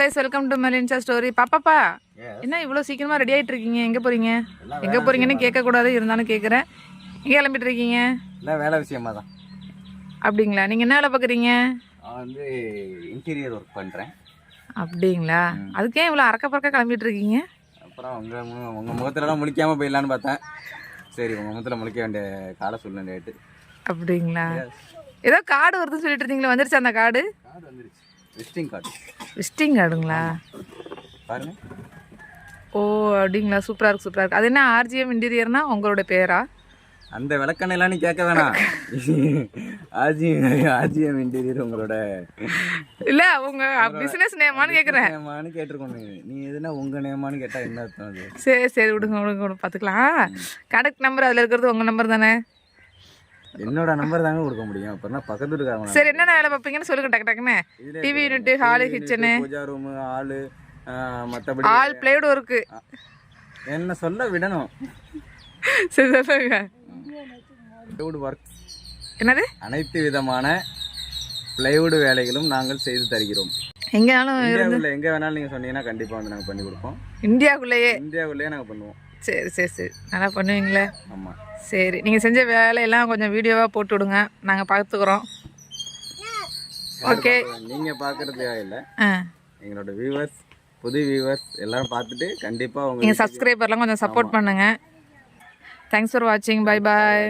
Guys welcome to Melinsa story பாப்பாப்பா என்ன இவ்வளோ சீக்கிரமா ரெடி ஆயிட்டு இருக்கீங்க எங்க போறீங்க? எங்க போறீங்கன்னு கேட்க கூடாது இருந்தாலும் கேட்குறேன் எங்க கிளம்பிட்டு இருக்கீங்க இல்லை வேலை விஷயமா தான். அப்படிங்களா? நீங்க என்ன வேலை பார்க்குறீங்க? நான் வந்து இன்டீரியர் ஒர்க் பண்ணுறேன் அப்படிங்களா? அதுக்கே இவ்வளோ அறக்க பறக்க கிளம்பிட்டு இருக்கீங்க அப்புறம் உங்கள் உங்கள் முகத்துலலாம் முழிக்காமல் போயிடலான்னு பார்த்தேன். சரி உங்கள் முகத்தில் முழிக்க வேண்டிய கால சூழ்நிலை அப்படிங்களா? ஏதோ கார்டு வருதுன்னு சொல்லிட்டு இருந்தீங்களா வந்துருச்சு அந்த கார்டு கார்டு வந்துருச்சு. விசிட்டிங் கார்டு விசிட்டிங் கார்டுங்களா பாருங்க. ஓ அப்படிங்களா? சூப்பராக இருக்கு சூப்பராக இருக்கு. அது என்ன ஆர்ஜிஎம் இன்டீரியர்னா உங்களோட பேரா? அந்த விளக்கண்ணெல்லாம் நீ கேட்க வேணாம். ஆர்ஜிஎம் ஆர்ஜிஎம் இன்டீரியர் உங்களோட. இல்ல உங்க பிசினஸ் நேமான்னு கேக்குறேன். நேமான்னு கேட்டிருக்கோம் நீ எதுனா உங்கள் நேமான்னு கேட்டால் என்ன அர்த்தம் அது? சரி சரி விடுங்க விடுங்க விடுங்க பார்த்துக்கலாம். கனெக்ட் நம்பர் அதில் இருக்கிறது உங்க நம்பர் தானே? என்னோட நம்பர் தாங்க கொடுக்க முடியும். அப்புறம் பக்கத்து இருக்காங்க சரி என்னென்ன வேலை பார்ப்பீங்கன்னு சொல்லுங்க டக்கு டக்குன்னு. TV unit hall kitchen puja room ஆளு மற்றபடி ஆல் பிளேடு ஒர்க்கு என்ன சொல்ல விடணும். சரி சொல்லுங்க ஒர்க் என்னது? அனைத்து விதமான பிளைவுட் வேலைகளும் நாங்கள் செய்து தருகிறோம். எங்கேனாலும் எங்க வேணாலும் நீங்க சொன்னீங்கன்னா கண்டிப்பா வந்து நாங்க பண்ணி கொடுப்போம். இந்தியாவுக்குள்ளேயே. இந்தியாவுலயே நாங்க பண்ணுவோம். சரி சரி சரி. நல்லா பண்ணுவீங்களே? ஆமா. சரி நீங்கள் செஞ்ச வேலையெல்லாம் கொஞ்சம் வீடியோவாக போட்டு விடுங்க. நாங்கள் பார்த்துக்குறோம் ஓகே. நீங்க பாக்குறது இல்ல எங்களோட வியூவர்ஸ் புது வியூவர்ஸ் எல்லாரும் பார்த்துட்டு கண்டிப்பா உங்க நீங்கள் சப்ஸ்கிரைபர்லாம் கொஞ்சம் சப்போர்ட் பண்ணுங்கள் தேங்க்ஸ் ஃபார் வாட்சிங் பை பாய்